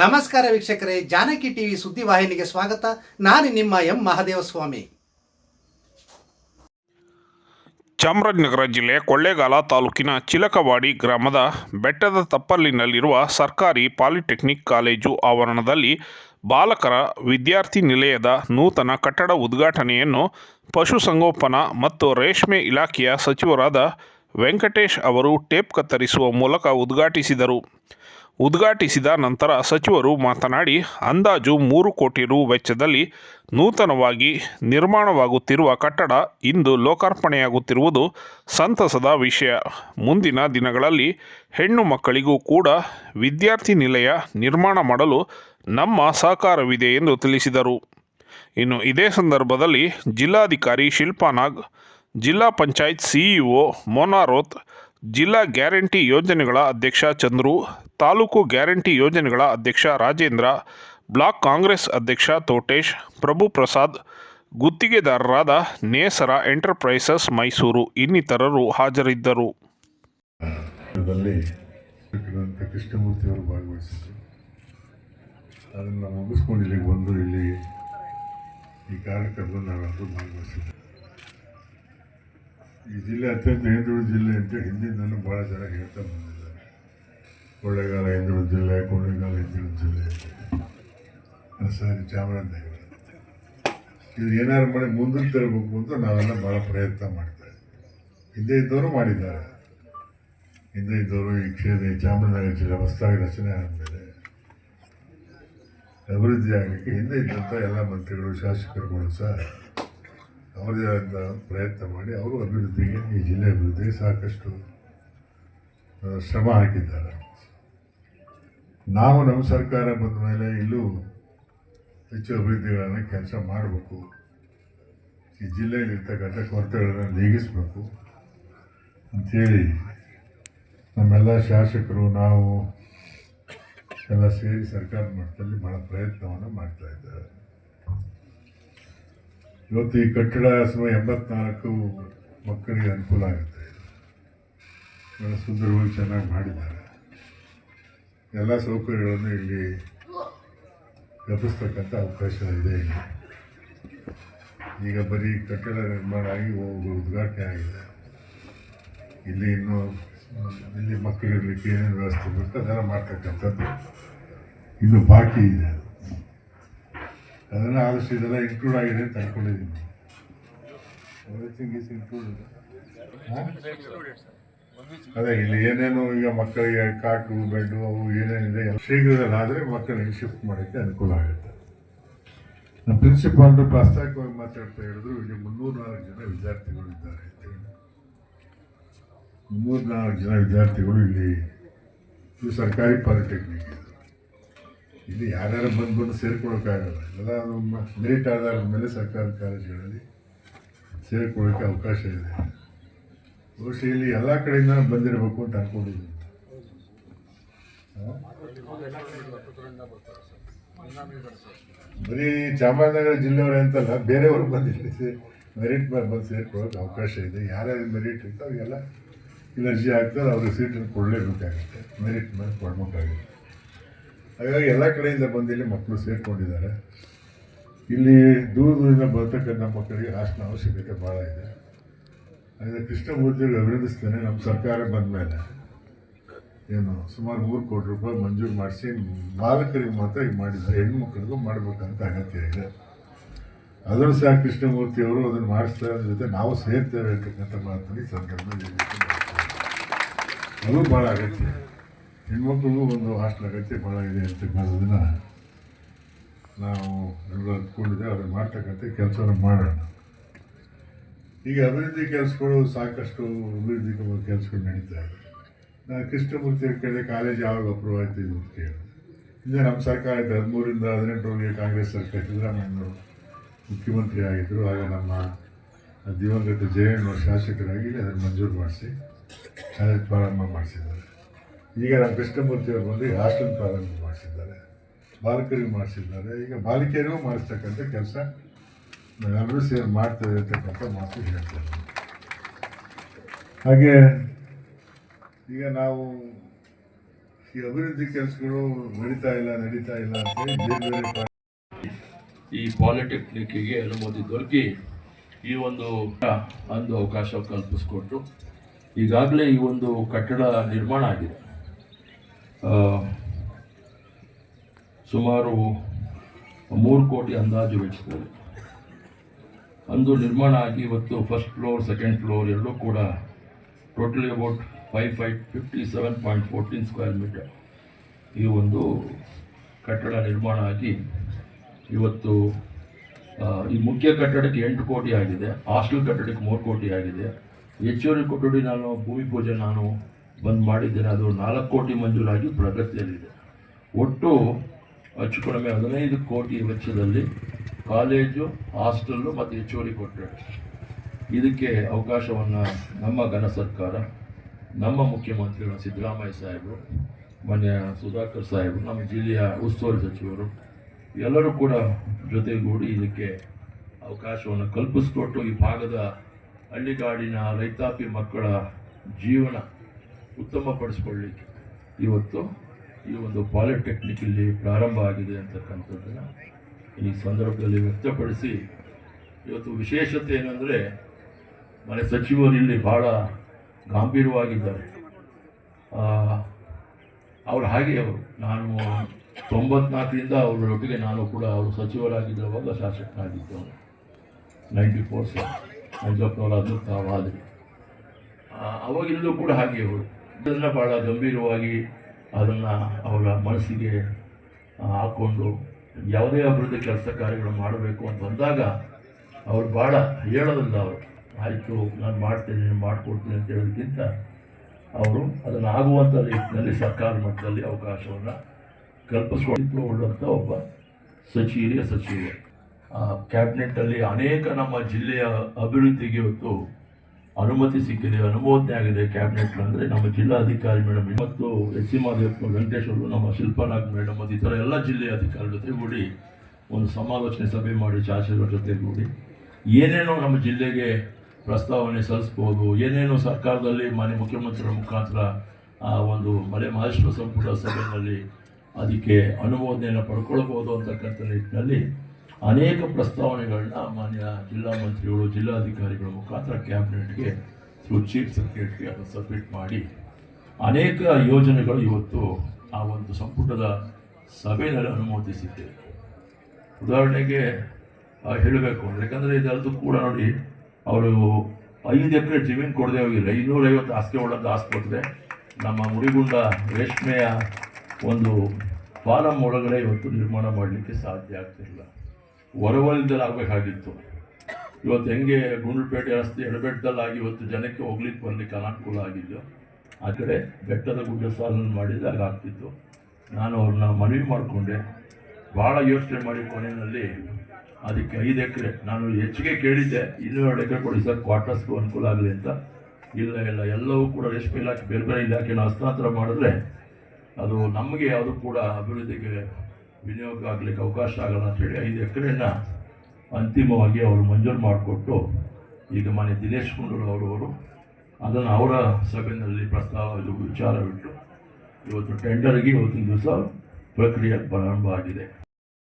ನಮಸ್ಕಾರ ವೀಕ್ಷಕರೇ, ಜಾನಕಿ ಟಿವಿ ಸುದ್ದಿವಾಹಿನಿಗೆ ಸ್ವಾಗತ. ನಾನು ನಿಮ್ಮ ಎಂ ಮಹಾದೇವಸ್ವಾಮಿ. ಚಾಮರಾಜನಗರ ಜಿಲ್ಲೆ ಕೊಳ್ಳೇಗಾಲ ತಾಲೂಕಿನ ಚಿಲಕವಾಡಿ ಗ್ರಾಮದ ಬೆಟ್ಟದ ತಪ್ಪಲಿನಲ್ಲಿರುವ ಸರ್ಕಾರಿ ಪಾಲಿಟೆಕ್ನಿಕ್ ಕಾಲೇಜು ಆವರಣದಲ್ಲಿ ಬಾಲಕರ ವಿದ್ಯಾರ್ಥಿ ನಿಲಯದ ನೂತನ ಕಟ್ಟಡ ಉದ್ಘಾಟನೆಯನ್ನು ಪಶುಸಂಗೋಪನಾ ಮತ್ತು ರೇಷ್ಮೆ ಇಲಾಖೆಯ ಸಚಿವರಾದ ವೆಂಕಟೇಶ್ ಅವರು ಟೇಪ್ ಕತ್ತರಿಸುವ ಮೂಲಕ ಉದ್ಘಾಟಿಸಿದರು. ಉದ್ಘಾಟಿಸಿದ ನಂತರ ಸಚಿವರು ಮಾತನಾಡಿ, ಅಂದಾಜು ಮೂರು ಕೋಟಿ ರು ವೆಚ್ಚದಲ್ಲಿ ನೂತನವಾಗಿ ನಿರ್ಮಾಣವಾಗುತ್ತಿರುವ ಕಟ್ಟಡ ಇಂದು ಲೋಕಾರ್ಪಣೆಯಾಗುತ್ತಿರುವುದು ಸಂತಸದ ವಿಷಯ. ಮುಂದಿನ ದಿನಗಳಲ್ಲಿ ಹೆಣ್ಣು ಮಕ್ಕಳಿಗೂ ಕೂಡ ವಿದ್ಯಾರ್ಥಿ ನಿಲಯ ನಿರ್ಮಾಣ ಮಾಡಲು ನಮ್ಮ ಸಹಕಾರವಿದೆ ಎಂದು ತಿಳಿಸಿದರು. ಇನ್ನು ಇದೇ ಸಂದರ್ಭದಲ್ಲಿ ಜಿಲ್ಲಾಧಿಕಾರಿ ಶಿಲ್ಪಾ ನಾಗ್, ಜಿಲ್ಲಾ ಪಂಚಾಯತ್ ಸಿಇಒ ಮೋನಾರೋತ್ ಜಿಲ್ಲಾ ಗ್ಯಾರಂಟಿ ಯೋಜನೆಗಳ ಅಧ್ಯಕ್ಷ ಚಂದ್ರು, ತಾಲೂಕು ಗ್ಯಾರಂಟಿ ಯೋಜನೆಗಳ ಅಧ್ಯಕ್ಷ ರಾಜೇಂದ್ರ, ಬ್ಲಾಕ್ ಕಾಂಗ್ರೆಸ್ ಅಧ್ಯಕ್ಷ ತೋಟೇಶ್, ಪ್ರಭು ಪ್ರಸಾದ್, ಗುತ್ತಿಗೆದಾರರಾದ ನೇಸರ ಎಂಟರ್ಪ್ರೈಸಸ್ ಮೈಸೂರು ಇನ್ನಿತರರು ಹಾಜರಿದ್ದರು. ಅದನ್ನು ಮುಗಿಸ್ಕೊಂಡು ಇಲ್ಲಿಗೆ ಬಂದು ಇಲ್ಲಿ ಈ ಕಾರ್ಯಕ್ರಮದಲ್ಲಿ ನಾವೆಲ್ಲರೂ ಈ ಜಿಲ್ಲೆ ಅತ್ಯಂತ ಹಿಂದುಳಿದ ಜಿಲ್ಲೆ ಅಂತ ಹಿಂದಿನಲ್ಲೂ ಭಾಳ ಜನ ಹೇಳ್ತಾ ಬಂದಿದ್ದಾರೆ. ಕೊಳ್ಳೇಗಾಲ ಹಿಂದುಳಿದ ಜಿಲ್ಲೆ ಕೊಳ್ಳೇಗಾಲ ಹಿಂದುಳಿದ ಜಿಲ್ಲೆ ಸರಿ ಚಾಮರಾಜನಗರ ಇದು ಏನಾದ್ರು ಮಾಡಿ ಮುಂದಕ್ಕೆ ತರಬೇಕು ಅಂತ ನಾವೆಲ್ಲ ಭಾಳ ಪ್ರಯತ್ನ ಮಾಡ್ತಾ ಇದ್ದೀವಿ. ಹಿಂದೆ ಇದ್ದವರು ಮಾಡಿದ್ದಾರೆ. ಹಿಂದೆ ಇದ್ದವರು ಈ ಕ್ಷೇತ್ರ ಚಾಮರಾಜನಗರ ಜಿಲ್ಲೆ ಹೊಸದಾಗಿ ರಚನೆ ಆದಮೇಲೆ ಅಭಿವೃದ್ಧಿ ಆಗಲಿಕ್ಕೆ ಹಿಂದೆ ಇದ್ದಂಥ ಎಲ್ಲ ಮಂತ್ರಿಗಳು, ಶಾಸಕರುಗಳು ಸಹ ಅವರದೇ ಆದ ಪ್ರಯತ್ನ ಮಾಡಿ ಅವರು ಅಭಿವೃದ್ಧಿಗೆ ಈ ಜಿಲ್ಲೆ ಅಭಿವೃದ್ಧಿಗೆ ಸಾಕಷ್ಟು ಶ್ರಮ ಹಾಕಿದ್ದಾರೆ. ನಾವು ನಮ್ಮ ಸರ್ಕಾರ ಬಂದ ಮೇಲೆ ಇಲ್ಲೂ ಹೆಚ್ಚು ಅಭಿವೃದ್ಧಿಗಳನ್ನು ಕೆಲಸ ಮಾಡಬೇಕು. ಈ ಜಿಲ್ಲೆಯಲ್ಲಿರ್ತಕ್ಕಂಥ ಕೊರತೆಗಳನ್ನು ನೀಗಿಸಬೇಕು ಅಂಥೇಳಿ ನಮ್ಮೆಲ್ಲ ಶಾಸಕರು, ನಾವು ಎಲ್ಲ ಸೇರಿ ಸರ್ಕಾರ ಮಟ್ಟದಲ್ಲಿ ಭಾಳ ಪ್ರಯತ್ನವನ್ನು ಮಾಡ್ತಾ ಇದ್ದಾರೆ. ಇವತ್ತು ಈ ಕಟ್ಟಡ ಸುಮಾರು ಎಂಬತ್ನಾಲ್ಕು ಮಕ್ಕಳಿಗೆ ಅನುಕೂಲ ಆಗುತ್ತೆ. ಬಹಳ ಸುಂದರವಾಗಿ ಚೆನ್ನಾಗಿ ಮಾಡಿದ್ದಾರೆ. ಎಲ್ಲ ಸೌಕರ್ಯಗಳನ್ನು ಇಲ್ಲಿ ಲಭಿಸ್ತಕ್ಕಂಥ ಅವಕಾಶ ಇದೆ ಇಲ್ಲಿ. ಈಗ ಬರೀ ಕಟ್ಟಡ ನಿರ್ಮಾಣ ಆಗಿ ಹೋಗುವ ಉದ್ಘಾಟನೆ ಆಗಿದೆ. ಇಲ್ಲಿ ಇನ್ನೂ ಇಲ್ಲಿ ಮಕ್ಕಳಿರಲಿಕ್ಕೆ ಏನೇನು ವ್ಯವಸ್ಥೆ ಬೇಕು ಅದೆಲ್ಲ ಮಾಡ್ತಕ್ಕಂಥದ್ದು ಇನ್ನು ಬಾಕಿ ಇದೆ. ಅದನ್ನು ಆದಷ್ಟು ಇದೆಲ್ಲ ಇನ್ಕ್ಲೂಡ್ ಆಗಿದೆ ಅಂತ ಅನ್ಕೊಂಡಿದ್ದೀನಿ. ಎವ್ರಿಥಿಂಗ್ ಈಸ್ ಇನ್ಕ್ಲೂಡೆಡ್ ಅದೇ, ಇಲ್ಲಿ ಏನೇನು ಈಗ ಮಕ್ಕಳಿಗೆ ಕಾಟು ಬೆಡ್ಡು ಅವು ಏನೇನಿದೆ ಎಲ್ಲ ಶೀಘ್ರದಲ್ಲಿ ಆದರೆ ಮಕ್ಕಳಿಗೆ ಶಿಫ್ಟ್ ಮಾಡೋಕ್ಕೆ ಅನುಕೂಲ ಆಗುತ್ತೆ. ನಮ್ಮ ಪ್ರಿನ್ಸಿಪಾಲ್ರು ಪ್ರಾಸ್ತಾವಿಕವಾಗಿ ಮಾತಾಡ್ತಾ ಹೇಳಿದ್ರು, ಇಲ್ಲಿ ಮುನ್ನೂರ ನಾಲ್ಕು ಜನ ವಿದ್ಯಾರ್ಥಿಗಳು ಇದ್ದಾರೆ ಅಂತೇಳಿ ನಾಲ್ಕು ಜನ ವಿದ್ಯಾರ್ಥಿಗಳು ಇಲ್ಲಿ ಇದು ಸರ್ಕಾರಿ ಪಾಲಿಟೆಕ್ನಿಕ್ ಇದು ಇಲ್ಲಿ ಯಾರ್ಯಾರು ಬಂದು ಬಂದು ಸೇರ್ಕೊಳ್ಳೋಕ್ಕಾಗಲ್ಲ ಎಲ್ಲ ನಮ್ಮ ಮೆರಿಟ್ ಆಧಾರದ ಮೇಲೆ ಸರ್ಕಾರಿ ಕಾಲೇಜುಗಳಲ್ಲಿ ಸೇರ್ಕೊಳ್ಳೋಕ್ಕೆ ಅವಕಾಶ ಇದೆ. ಬಹುಶಃ ಇಲ್ಲಿ ಎಲ್ಲ ಕಡೆಯಿಂದ ಬಂದಿರಬೇಕು ಅಂತ ಅನ್ಕೊಂಡಿದ್ದೀನಿ? ಬರೀ ಚಾಮರಾಜನಗರ ಜಿಲ್ಲೆಯವರೇ ಅಂತಲ್ಲ, ಬೇರೆಯವರು ಬಂದಿಲ್ಲ. ಮೆರಿಟ್ ಮೇಲೆ ಬಂದು ಸೇರ್ಕೊಳ್ಳೋಕೆ ಅವಕಾಶ ಇದೆ. ಯಾರ್ಯಾರು ಮೆರಿಟ್ ಇರ್ತೋ ಅವರಿಗೆಲ್ಲ ಎನರ್ಜಿ ಹಾಕ್ತಾರೆ ಅವ್ರಿಗೆ ಸೀಟನ್ನು ಕೊಡಲೇಬೇಕಾಗುತ್ತೆ. ಮೆರಿಟ್ ಮೇಲೆ ಕೊಡಬೇಕಾಗುತ್ತೆ. ಹಾಗಾಗಿ ಎಲ್ಲ ಕಡೆಯಿಂದ ಬಂದು ಇಲ್ಲಿ ಮಕ್ಕಳು ಸೇರಿಕೊಂಡಿದ್ದಾರೆ. ಇಲ್ಲಿ ದೂರ ದೂರದಿಂದ ಬರ್ತಕ್ಕಂಥ ಮಕ್ಕಳಿಗೆ ಹಾಸ್ಟೆಲ್ ಅವಶ್ಯಕತೆ ಭಾಳ ಇದೆ. ಆದರೆ ಕೃಷ್ಣಮೂರ್ತಿಯವ್ರಿಗೆ ಅಭಿನಂದಿಸ್ತೇನೆ. ನಮ್ಮ ಸರ್ಕಾರ ಬಂದ ಮೇಲೆ ಏನು ಸುಮಾರು ಮೂರು ಕೋಟಿ ರೂಪಾಯಿ ಮಂಜೂರು ಮಾಡಿಸಿ ಬಾಲಕರಿಗೆ ಮಾತ್ರ ಈಗ ಮಾಡಿದ್ದಾರೆ. ಹೆಣ್ಮಕ್ಳಿಗೂ ಮಾಡಬೇಕಂತ ಅಗತ್ಯ ಇದೆ. ಅದನ್ನು ಸಹ ಕೃಷ್ಣಮೂರ್ತಿಯವರು ಅದನ್ನು ಮಾಡಿಸ್ತಾ ಇರೋದ್ರ ಜೊತೆ ನಾವು ಸೇರ್ತೇವೆ ಅಂತಕ್ಕಂಥ ಮಾತನ್ನು ಈ ಸಂದರ್ಭದಲ್ಲಿ ಅದು ಭಾಳ ಅಗತ್ಯ. ಹೆಣ್ಮಕ್ಳಿಗೂ ಒಂದು ಹಾಸ್ಟೆಲ್ ಅಗತ್ಯ ಭಾಳ ಇದೆ ಅಂತಕ್ಕಂಥದ್ದನ್ನು ನಾವು ಎಲ್ಲರೂ ಕೂಡಿದೆ ಅದನ್ನು ಮಾಡ್ತಕ್ಕಂಥ ಕೆಲಸವನ್ನು ಮಾಡೋಣ. ಈಗ ಅಭಿವೃದ್ಧಿ ಕೆಲಸಗಳು ಸಾಕಷ್ಟು ಅಭಿವೃದ್ಧಿ ಕೆಲಸಗಳು ನಡೀತಾ ಇದೆ. ನಾನು ಕೃಷ್ಣಮೂರ್ತಿ ಕೇಳಿದೆ, ಕಾಲೇಜ್ ಯಾವಾಗ ಅಪ್ರೂವ್ ಆಯ್ತು ಇದು? ಅಂತ ಕೇಳಿದೆ. ಹಿಂದೆ ನಮ್ಮ ಸರ್ಕಾರ ಆಯ್ತು ಹದಿಮೂರಿಂದ ಹದಿನೆಂಟರವರೆಗೆ ಕಾಂಗ್ರೆಸ್ ಸರ್ಕಾರ ಸಿದ್ದರಾಮಯ್ಯನವರು ಮುಖ್ಯಮಂತ್ರಿ ಆಗಿದ್ದರು ಆಗ ನಮ್ಮ ದಿವಂಗತ ಜಯಣ್ಣವರು ಶಾಸಕರಾಗಿ ಅದನ್ನು ಮಂಜೂರು ಮಾಡಿಸಿ ಕಾಲೇಜ್ ಪ್ರಾರಂಭ ಮಾಡಿಸಿದ್ದಾರೆ. ಈಗ ನಮ್ಮ ಕೃಷ್ಣಮೂರ್ತಿಯವರು ಬಂದು ಹಾಸ್ಟೆಲ್ ಪ್ರಾರಂಭ ಮಾಡಿಸಿದ್ದಾರೆ. ಬಾಲಕರಿಗೆ ಮಾಡಿಸಿದ್ದಾರೆ. ಈಗ ಬಾಲಿಕೆಯರಿಗೂ ಮಾಡಿಸ್ತಕ್ಕಂಥ ಕೆಲಸ ನಾವೆಲ್ಲರೂ ಸೇರಿ ಮಾಡ್ತೇವೆ ಅಂತಕ್ಕಂಥ ಮಾತು ಹೇಳ್ತೇವೆ ಹಾಗೆ ಈಗ ನಾವು ಈ ಅಭಿವೃದ್ಧಿ ಕೆಲಸಗಳು ನಡೀತಾ ಇಲ್ಲ ನಡೀತಾ ಇಲ್ಲ ಅಂತ ಈ ಪಾಲಿಟೆಕ್ನಿಕ್ಕಿಗೆ ಅನುಮತಿ ದೊರಕಿ ಈ ಒಂದು ಒಂದು ಅವಕಾಶ ಕಲ್ಪಿಸ್ಕೊಟ್ರು. ಈಗಾಗಲೇ ಈ ಒಂದು ಕಟ್ಟಡ ನಿರ್ಮಾಣ ಆಗಿದೆ. ಸುಮಾರು ಮೂರು ಕೋಟಿ ಅಂದಾಜು ವೆಚ್ಚದಲ್ಲಿ. ಅಂದು ನಿರ್ಮಾಣ ಆಗಿ ಇವತ್ತು ಫಸ್ಟ್ ಫ್ಲೋರ್ ಸೆಕೆಂಡ್ ಫ್ಲೋರ್ ಎರಡೂ ಕೂಡ totally about five five fifty seven point fourteen square metre ಈ ಒಂದು ಕಟ್ಟಡ ನಿರ್ಮಾಣ ಆಗಿ ಇವತ್ತು ಈ ಮುಖ್ಯ ಕಟ್ಟಡಕ್ಕೆ ಎಂಟು ಕೋಟಿ ಆಗಿದೆ ಹಾಸ್ಟೆಲ್ ಕಟ್ಟಡಕ್ಕೆ ಮೂರು ಕೋಟಿ ಆಗಿದೆ. ಹೆಚ್ಚುವರಿ ಕೊಠಡಿ ನಾನು, ಭೂಮಿ ಪೂಜೆ ನಾನು ಬಂದ್ ಮಾಡಿದ್ದೇನೆ ಅದು ನಾಲ್ಕು ಕೋಟಿ ಮಂಜೂರಾಗಿ ಪ್ರಗತಿಯಲ್ಲಿದೆ. ಒಟ್ಟು ಹೆಚ್ಚು ಕಡಿಮೆ ಹದಿನೈದು ಕೋಟಿ ವೆಚ್ಚದಲ್ಲಿ ಕಾಲೇಜು, ಹಾಸ್ಟೆಲ್ಲು ಮತ್ತು ಹೆಚ್ಚುವರಿ ಕೊಟ್ಟರೆ. ಇದಕ್ಕೆ ಅವಕಾಶವನ್ನು ನಮ್ಮ ಘನ ಸರ್ಕಾರ, ನಮ್ಮ ಮುಖ್ಯಮಂತ್ರಿಗಳು ಸಿದ್ದರಾಮಯ್ಯ ಸಾಹೇಬರು, ಮಾನ್ಯ ಸುಧಾಕರ್ ಸಾಹೇಬರು, ನಮ್ಮ ಜಿಲ್ಲೆಯ ಉಸ್ತುವಾರಿ ಸಚಿವರು ಎಲ್ಲರೂ ಕೂಡ ಜೊತೆಗೂಡಿ ಇದಕ್ಕೆ ಅವಕಾಶವನ್ನು ಕಲ್ಪಿಸಿಕೊಟ್ಟು ಈ ಭಾಗದ ಹಳ್ಳಿಗಾಡಿನ ರೈತಾಪಿ ಮಕ್ಕಳ ಜೀವನ ಉತ್ತಮಪಡಿಸ್ಕೊಳ್ಳಿಕ್ಕೆ. ಇವತ್ತು ಈ ಒಂದು ಪಾಲಿಟೆಕ್ನಿಕ್ ಇಲ್ಲಿ ಪ್ರಾರಂಭ ಆಗಿದೆ ಅಂತಕ್ಕಂಥದ್ದನ್ನು ಈ ಸಂದರ್ಭದಲ್ಲಿ ವ್ಯಕ್ತಪಡಿಸಿ, ಇವತ್ತು ವಿಶೇಷತೆ ಏನಂದರೆ ಮನೆ ಸಚಿವರು ಇಲ್ಲಿ ಭಾಳ ಗಾಂಭೀರ್ಯವಾಗಿದ್ದಾರೆ. ಅವರು ಹಾಗೆ ಅವರು. ನಾನು ತೊಂಬತ್ನಾಲ್ಕರಿಂದ ಅವರೊಟ್ಟಿಗೆ ನಾನು ಕೂಡ ಅವರು ಸಚಿವರಾಗಿದ್ದವಾಗ ಶಾಸಕನಾಗಿದ್ದವರು ನೈಂಟಿ ಫೋರ್ ಸರ್ ಮಂಜಪ್ಪನವರಾದ್ರು ತಾವಾದರೆ ಅವಾಗಿಂದಲೂ ಕೂಡ ಹಾಗೆ ಅವರು. ಇದನ್ನು ಭಾಳ ಗಂಭೀರವಾಗಿ ಅದನ್ನು ಅವರ ಮನಸ್ಸಿಗೆ ಹಾಕ್ಕೊಂಡು ಯಾವುದೇ ಅಭಿವೃದ್ಧಿ ಕೆಲಸ ಕಾರ್ಯಗಳು ಮಾಡಬೇಕು ಅಂತ ಬಂದಾಗ ಅವರು ಭಾಳ ಹೇಳೋದಿಲ್ಲ ಅವರು, ಆಯಿತು ನಾನು ಮಾಡ್ತೇನೆ ಮಾಡಿಕೊಡ್ತೀನಿ ಅಂತ ಹೇಳೋದಕ್ಕಿಂತ ಅವರು ಅದನ್ನು ಆಗುವಂಥ ರೀತಿಯಲ್ಲಿ ಸರ್ಕಾರ ಮಟ್ಟದಲ್ಲಿ ಅವಕಾಶವನ್ನು ಕಲ್ಪಿಸ್ಕೊಂಡಿರುವಂಥ ಒಬ್ಬ ಸಚಿವ. ಸಚಿವರು ಕ್ಯಾಬಿನೆಟ್ಟಲ್ಲಿ ಅನೇಕ ನಮ್ಮ ಜಿಲ್ಲೆಯ ಅಭಿವೃದ್ಧಿಗೆ ಇವತ್ತು ಅನುಮತಿ ಸಿಕ್ಕಿದೆ ಅನುಮೋದನೆ ಆಗಿದೆ ಕ್ಯಾಬಿನೆಟ್ ಅಂದರೆ ನಮ್ಮ ಜಿಲ್ಲಾಧಿಕಾರಿ ಮೇಡಮ್ ಮತ್ತು ಎಸ್ ಸಿ ಮಾದೇವಪ್ಪ ವೆಂಕಟೇಶ್ ಅವರು, ನಮ್ಮ ಶಿಲ್ಪನಾಗ್ ಮೇಡಮ್ ಮತ್ತು ಈ ಥರ ಎಲ್ಲ ಜಿಲ್ಲೆಯ ಅಧಿಕಾರಿಗಳ ಜೊತೆಗೂಡಿ ಒಂದು ಸಮಾಲೋಚನೆ ಸಭೆ ಮಾಡಿ ಶಾಸಕರ ಜೊತೆಗೂಡಿ ಏನೇನೋ ನಮ್ಮ ಜಿಲ್ಲೆಗೆ ಪ್ರಸ್ತಾವನೆ ಸಲ್ಲಿಸ್ಬೋದು, ಏನೇನೋ ಸರ್ಕಾರದಲ್ಲಿ ಮಾನ್ಯ ಮುಖ್ಯಮಂತ್ರಿಗಳ ಮುಖಾಂತರ ಆ ಒಂದು ಮಲೆ ಮಹಾರಾಷ್ಟ್ರ ಸಂಪುಟ ಸಭೆಯಲ್ಲಿ ಅದಕ್ಕೆ ಅನುಮೋದನೆಯನ್ನು ಪಡ್ಕೊಳ್ಬೋದು ಅಂತಕ್ಕಂಥ ನಿಟ್ಟಿನಲ್ಲಿ ಅನೇಕ ಪ್ರಸ್ತಾವನೆಗಳನ್ನ ಮಾನ್ಯ ಜಿಲ್ಲಾ ಮಂತ್ರಿಗಳು, ಜಿಲ್ಲಾಧಿಕಾರಿಗಳ ಮುಖಾಂತರ ಕ್ಯಾಬಿನೆಟ್ಗೆ ಥ್ರೂ ಚೀಫ್ ಸೆಕ್ರೆಟರಿ ಅದನ್ನು ಸಬ್ಮಿಟ್ ಮಾಡಿ ಅನೇಕ ಯೋಜನೆಗಳು ಇವತ್ತು ಆ ಒಂದು ಸಂಪುಟದ ಸಭೆಯಲ್ಲಿ ಅನುಮೋದಿಸಿದ್ದೇವೆ. ಉದಾಹರಣೆಗೆ ಹೇಳಬೇಕು ಅಂದರೆ, ಯಾಕಂದರೆ ಇದೆಲ್ಲದೂ ಕೂಡ ನೋಡಿ, ಅವರು ಐದು ಎಕರೆ ಜಮೀನು ಕೊಡದೆ ಹೋಗಿಲ್ಲ. ಇನ್ನೂರೈವತ್ತು ಹಾಸಿಗೆ ಒಳದ ಆಸ್ಪತ್ರೆ ನಮ್ಮ ಮುಡಿಗುಂಡ ರೇಷ್ಮೆಯ ಒಂದು ಫಾರಂ ಒಳಗಡೆ ಇವತ್ತು ನಿರ್ಮಾಣ ಮಾಡಲಿಕ್ಕೆ ಸಾಧ್ಯ ಆಗ್ತಿಲ್ಲ. ಹೊರವಲಯದಲ್ಲಿ ಆಗಬೇಕಾಗಿತ್ತು ಇವತ್ತು ಹೆಂಗೆ ಗುಂಡ್ಲುಪೇಟೆ ರಸ್ತೆ ಎಡಬೆಟ್ಟದಲ್ಲಾಗಿ ಇವತ್ತು ಜನಕ್ಕೆ ಹೋಗ್ಲಿಕ್ಕೆ ಬರಲಿಕ್ಕೆ ಅನಾನುಕೂಲ ಆಗಿದ್ದು ಆ ಕಡೆ ಬೆಟ್ಟದ ಗುಡ್ಡ ಸಾಲನ್ನು ಮಾಡಿದರೆ ಅದಾಗ್ತಿತ್ತು. ನಾನು ಅವ್ರನ್ನ ಮನವಿ ಮಾಡಿಕೊಂಡೆ. ಭಾಳ ಯೋಚನೆ ಮಾಡಿ ಕೊನೆಯಲ್ಲಿ ಅದಕ್ಕೆ ಐದು ಎಕರೆ. ನಾನು ಹೆಚ್ಚಿಗೆ ಕೇಳಿದ್ದೆ, ಇನ್ನೂ ಎರಡು ಎಕರೆ ಕೊಡಿ ಸರ್, ಕ್ವಾರ್ಟರ್ಸ್ಗೂ ಅನುಕೂಲ ಆಗಲಿ ಅಂತ. ಇಲ್ಲ ಇಲ್ಲ, ಎಲ್ಲವೂ ಕೂಡ ರೇಷ್ಮೆ ಇಲಾಖೆ, ಬೇರೆ ಬೇರೆ ಇಲಾಖೆನ ಹಸ್ತಾಂತರ ಮಾಡಿದ್ರೆ ಅದು ನಮಗೆ ಯಾವುದು ಕೂಡ ಅಭಿವೃದ್ಧಿಗೆ ವಿನಿಯೋಗ ಆಗಲಿಕ್ಕೆ ಅವಕಾಶ ಆಗಲ್ಲ ಅಂತೇಳಿ ಐದು ಎಕರೆಯನ್ನು ಅಂತಿಮವಾಗಿ ಅವರು ಮಂಜೂರು ಮಾಡಿಕೊಟ್ಟು ಈಗ ಮನೆ ದಿನೇಶ್ ಗುಂಡೂರು ಅವರವರು ಅದನ್ನು ಅವರ ಸಭೆಯಲ್ಲಿ ಪ್ರಸ್ತಾವ ಇದು ವಿಚಾರವಿಟ್ಟು ಇವತ್ತು ಟೆಂಡರ್ಗೆ ಇವತ್ತಿನ ದಿವಸ ಪ್ರಕ್ರಿಯೆ ಪ್ರಾರಂಭ ಆಗಿದೆ.